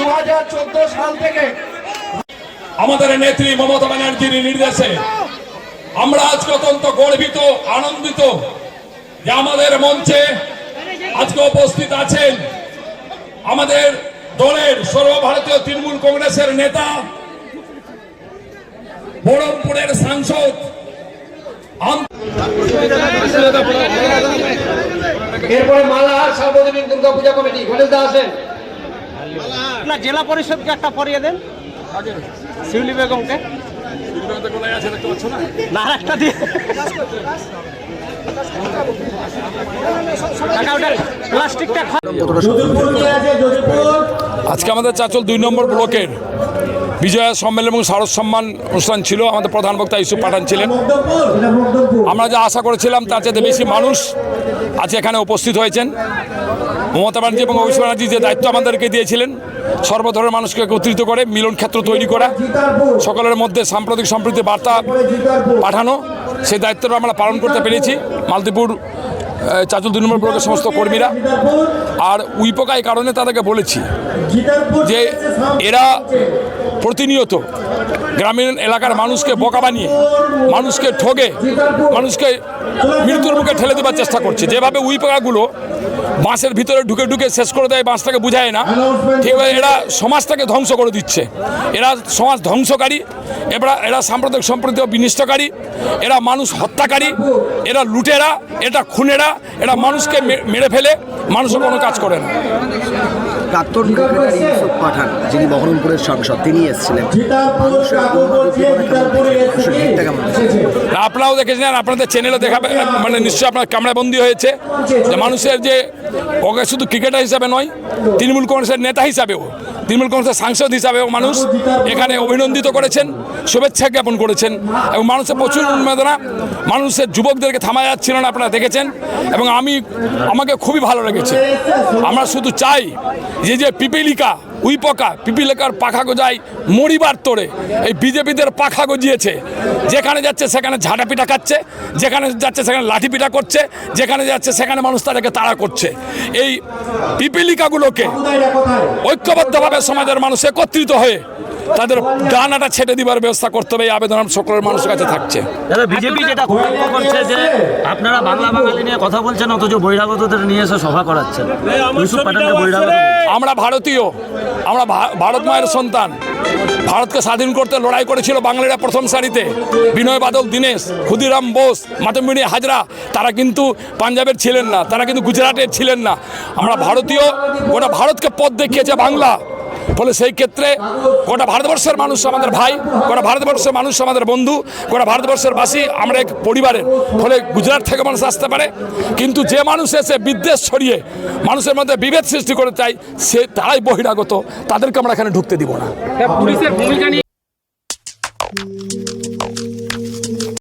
দু হাজার চোদ্দ সাল থেকে আমাদের নেত্রী মমতা ব্যানার্জির নির্দেশে আমরা আজকে অত্যন্ত গর্বিত আনন্দিত যে আমাদের মঞ্চে আজকে উপস্থিত আছেন আমাদের দলের সর্বভারতীয় তৃণমূল কংগ্রেসের নেতা বহরমপুরের সাংসদ এরপরে মালা সার্বজনীন দুর্গাপূজা কমিটি গণেশ দা আসেন। না, জেলা পরিষদকে একটা পরিয়ে দেন। শিউলি বেগমকে। আজকে আমাদের চাচল দুই নম্বর ব্লকের বিজয়া সম্মেলন এবং শারদ সম্মান অনুষ্ঠান ছিল। আমাদের প্রধান বক্তা ইউসুফ পাঠান ছিলেন। আমরা যা আশা করেছিলাম, তার চেয়ে বেশি মানুষ আজ এখানে উপস্থিত হয়েছেন মমতা ব্যানার্জি এবং অভিষেক ব্যানার্জি যে দায়িত্ব আমাদেরকে দিয়েছিলেন সর্বধরনের মানুষকে একত্রিত করে মিলন ক্ষেত্র তৈরি করা, সকলের মধ্যে সাম্প্রতিক সম্প্রীতি বার্তা পাঠানো, সেই দায়িত্বটা আমরা পালন করতে পেরেছি। মালদীপুর চাচল দুই নম্বর ব্লকের সমস্ত কর্মীরা। আর উইপোকা এই কারণে তাদেরকে বলেছি যে এরা প্রতিনিয়ত গ্রামীণ এলাকার মানুষকে বোকা বানিয়ে, মানুষকে ঠগে, মানুষকে মৃত্যুর মুখে ঠেলে দেওয়ার চেষ্টা করছে। যেভাবে উইপোকাগুলো বাঁশের ভিতরে ঢুকে ঢুকে শেষ করে দেয়, বাঁশটাকে বুঝায় না ঠিকভাবে এরা সমাজটাকে ধ্বংস করে দিচ্ছে। এরা সমাজ ধ্বংসকারী এরা এরা সাম্প্রদায়িক সম্প্রীতি বিনিষ্টকারী, এরা মানুষ হত্যাকারী, এরা লুটেরা, এটা খুনেরা, এরা মানুষকে মেরে ফেলে। মানুষের কোনো কাজ করে না। প্রাক্তন ক্রিকেটার ইউসুফ পাঠান যিনি বহরমপুরের সাংসদ তিনি এসেছিলেন। আপনারাও দেখেছেন আর আপনাদের চ্যানেলে দেখাবে মানে নিশ্চয়ই আপনার কামড়া ক্যামেরাবন্দি হয়েছে যে মানুষের যে ওকে শুধু ক্রিকেটার হিসাবে নয় তৃণমূল কংগ্রেসের নেতা হিসাবেও তৃণমূল কংগ্রেসের সাংসদ হিসাবেও মানুষ এখানে অভিনন্দিত করেছেন, শুভেচ্ছা জ্ঞাপন করেছেন এবং মানুষের প্রচুর উন্মেদনা, মানুষের যুবকদেরকে থামা যাচ্ছিল না আপনারা দেখেছেন এবং আমি, আমাকে খুবই ভালো লেগেছে। আমরা শুধু চাই যে যে পিপিলিকা উইপকা পিপিলিকার পাখা গজায় মরিবার তোড়ে। এই বিজেপিদের পাখা গজিয়েছে। যেখানে যাচ্ছে সেখানে ঝাঁটা পিঠা খাচ্ছে যেখানে যাচ্ছে সেখানে লাঠি পিঠা করছে যেখানে যাচ্ছে সেখানে মানুষ তাদেরকে তাড়া করছে। এই পিপিলিকাগুলোকে ঐক্যবদ্ধভাবে সমাজের মানুষ একত্রিত হয়ে তাদের ডানাটা ছেটে দিবার ব্যবস্থা করতে হবে এই আবেদন সকলের মানুষের কাছে থাকছে। দাদা বিজেপি যেটা করছে যে আপনারা বাংলা বাঙালি নিয়ে কথা বলছেন অথচ বহিরাগতদের নিয়ে এসে সভা করাচ্ছেন। আমরা ভারতীয়। আমরা ভারত মায়ের সন্তান। ভারতকে স্বাধীন করতে লড়াই করেছিল বাঙালিরা প্রথম সারিতে। বিনয় বাদল, দীনেশ, ক্ষুদিরাম বোস মাতঙ্গিনী হাজরা, তারা কিন্তু পাঞ্জাবের ছিলেন না, তারা কিন্তু গুজরাটের ছিলেন না। আমরা ভারতীয়, গোটা ভারতকে পথ দেখিয়েছে বাংলা। ফলে সেই ক্ষেত্রে গোটা ভারতবর্ষের মানুষ আমাদের ভাই, গোটা ভারতবর্ষের মানুষ আমাদের বন্ধু, গোটা ভারতবর্ষের বাসী, আমরা এক পরিবারের। ফলে গুজরাট থেকে মানুষ আসতে পারে। কিন্তু যে মানুষ এসে বিদ্বেষ ছড়িয়ে মানুষের মধ্যে বিভেদ সৃষ্টি করে চাই সে তারাই বহিরাগত। তাদেরকে আমরা এখানে ঢুকতে দিব না। পুলিশের ভূমিকা নিয়ে